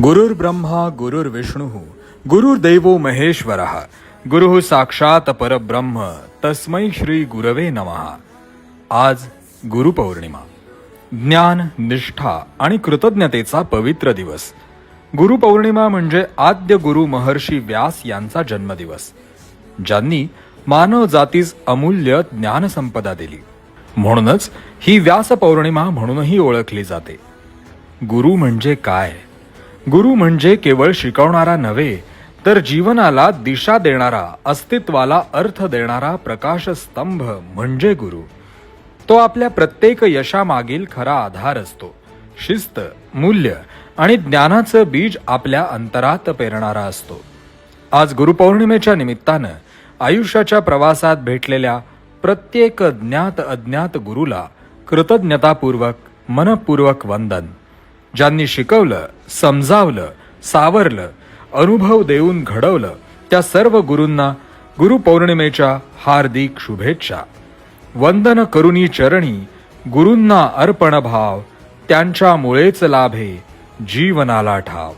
गुरुर्ब्रह्मा गुरुर्विष्णू गुरुर्दैवो महेश्वरः। गुरु साक्षात परब्रह्म तस्मै श्री गुरवे नमः। आज गुरुपौर्णिमा। ज्ञान निष्ठा आणि कृतज्ञतेचा पवित्र दिवस। गुरुपौर्णिमा म्हणजे आद्य गुरु महर्षी व्यास यांचा जन्मदिवस। ज्यांनी मानव जातीस अमूल्य ज्ञानसंपदा दिली। म्हणूनच ही व्यास पौर्णिमा म्हणूनही ओळखली जाते। गुरु म्हणजे काय? गुरु म्हणजे केवळ शिकवणारा नव्हे तर जीवनाला दिशा देणारा अस्तित्वाला अर्थ देणारा प्रकाशस्तंभ म्हणजे गुरु. तो आपल्या प्रत्येक यशामागील खरा आधार असतो. शिस्त मूल्य आणि ज्ञानाचं बीज आपल्या अंतरात पेरणारा असतो. आज गुरुपौर्णिमेच्या निमित्तानं आयुष्याच्या प्रवासात भेटलेल्या प्रत्येक ज्ञात अज्ञात गुरुला कृतज्ञतापूर्वक मनपूर्वक वंदन. ज्यांनी शिकवलं समजावलं सावरलं अनुभव देऊन घडवलं त्या सर्व गुरूंना गुरुपौर्णिमेच्या हार्दिक शुभेच्छा. वंदन करुणी चरणी गुरूंना अर्पण भाव त्यांच्यामुळेच लाभे जीवनाला ठाव.